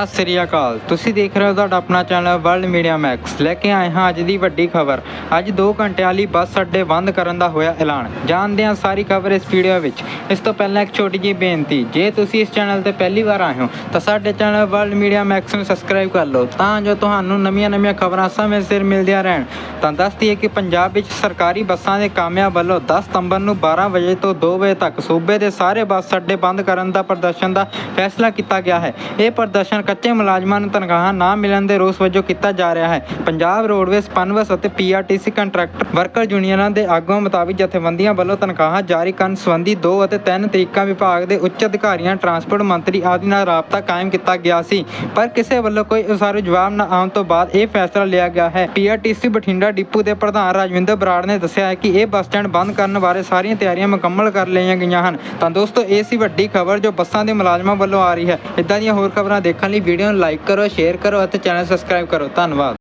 ਸਤਿ ਸ੍ਰੀ ਅਕਾਲ। ਤੁਸੀਂ ਦੇਖ ਰਹੇ ਹੋ ਤੁਹਾਡਾ ਆਪਣਾ ਚੈਨਲ ਵਰਲਡ ਮੀਡੀਆ ਮੈਕਸ। ਲੈ ਕੇ ਆਏ ਹਾਂ ਅੱਜ ਦੀ ਵੱਡੀ ਖਬਰ। ਅੱਜ 2 ਘੰਟਿਆਂ ਵਾਲੀ ਬੱਸ ਅੱਡੇ ਬੰਦ ਕਰਨ ਦਾ ਹੋਇਆ ਐਲਾਨ। ਜਾਣਦੇ ਹਾਂ ਸਾਰੀ ਖਬਰ ਇਸ ਵੀਡੀਓ ਵਿੱਚ। ਇਸ ਤੋਂ ਪਹਿਲਾਂ ਇੱਕ ਛੋਟੀ ਜਿਹੀ ਬੇਨਤੀ। ਜੇ ਤੁਸੀਂ ਇਸ ਚੈਨਲ ਤੇ ਪਹਿਲੀ ਵਾਰ ਆਏ ਹੋ, ਤਾਂ ਸਾਡੇ ਚੈਨਲ ਵਰਲਡ ਮੀਡੀਆ ਮੈਕਸ ਨੂੰ ਸਬਸਕ੍ਰਾਈਬ ਕਰ ਲਓ। ਤਾਂ ਜੋ ਤੁਹਾਨੂੰ ਨਵੀਆਂ-ਨਵੀਆਂ ਖਬਰਾਂ ਸਮੇਂ ਸਿਰ ਮਿਲਦੀਆਂ ਰਹਿਣ। ਤਾਂ ਦੱਸ ਦਈਏ ਕਿ ਪੰਜਾਬ ਵਿੱਚ ਸਰਕਾਰੀ ਬੱਸਾਂ ਦੇ ਕਾਮਿਆਂ ਵੱਲੋਂ 10 ਸਤੰਬਰ ਨੂੰ 12 ਵਜੇ ਤੋਂ 2 ਵਜੇ ਤੱਕ ਸੂਬੇ ਦੇ ਸਾਰੇ ਬੱਸ ਅੱਡੇ ਬੰਦ ਕਰਨ ਦਾ ਪ੍ਰਦਰਸ਼ਨ ਦਾ ਫੈਸਲਾ ਕੀਤਾ ਗਿਆ ਹੈ। ਇਹ ਪ੍ਰਦਰਸ਼ਨ ਕੱਚੇ ਮੁਲਾਜ਼ਮਾਂ ਨੂੰ ਤਨਖਾਹਾਂ ਨਾ ਮਿਲਣ ਦੇ ਰੋਸ ਵਜੋਂ ਕੀਤਾ ਜਾ ਰਿਹਾ ਹੈ। ਪੰਜਾਬ ਰੋਡਵੇਜ਼, ਪਨਬਸ ਅਤੇ ਪੀਆਰਟੀਸੀ ਕੰਟਰੈਕਟਰ ਵਰਕਰ ਯੂਨੀਅਨਾਂ ਦੇ ਆਗੂਆਂ ਮੁਤਾਬਿਕ ਜਥੇਬੰਦੀਆਂ ਵੱਲੋਂ ਤਨਖਾਹਾਂ ਜਾਰੀ ਕਰਨ ਸੰਬੰਧੀ 2 ਅਤੇ 3 ਤਰੀਕਾਂ ਵਿਭਾਗ ਦੇ ਉੱਚ ਅਧਿਕਾਰੀਆਂ, ਟਰਾਂਸਪੋਰਟ ਮੰਤਰੀ ਆਦਿ ਨਾਲ ਰਾਬਤਾ ਕਾਇਮ ਕੀਤਾ ਗਿਆ ਸੀ। ਪਰ ਕਿਸੇ ਵੱਲੋਂ ਕੋਈ ਉਸਾਰੂ ਜਵਾਬ ਨਾ ਆਉਣ ਤੋਂ ਬਾਅਦ ਇਹ ਫੈਸਲਾ ਲਿਆ ਗਿਆ ਹੈ। ਪੀਆਰਟੀਸੀ ਬਠਿੰਡਾ ਡਿਪੂ ਦੇ ਪ੍ਰਧਾਨ ਰਾਜਵਿੰਦਰ ਬਰਾੜ ਨੇ ਦੱਸਿਆ ਹੈ ਕਿ ਇਹ ਬੱਸ ਸਟੈਂਡ ਬੰਦ ਕਰਨ ਬਾਰੇ ਸਾਰੀਆਂ ਤਿਆਰੀਆਂ ਮੁਕੰਮਲ ਕਰ ਲਈਆਂ ਗਈਆਂ ਹਨ। ਤਾਂ ਦੋਸਤੋ, ਇਹ ਸੀ ਵੱਡੀ ਖਬਰ ਜੋ ਬੱਸਾਂ ਦੇ ਮੁਲਾਜ਼ਮਾਂ ਵੱਲੋਂ ਆ ਰਹੀ ਹੈ। ਇਦਾਂ ਦੀਆਂ ਹੋਰ ਖਬਰਾਂ ਦੇਖਣ ਲਈ ਵੀਡੀਓ ਨੂੰ ਲਾਈਕ ਕਰੋ ਸ਼ੇਅਰ ਕਰੋ ਅਤੇ ਚੈਨਲ ਸਬਸਕ੍ਰਾਈਬ ਕਰੋ। ਧੰਨਵਾਦ।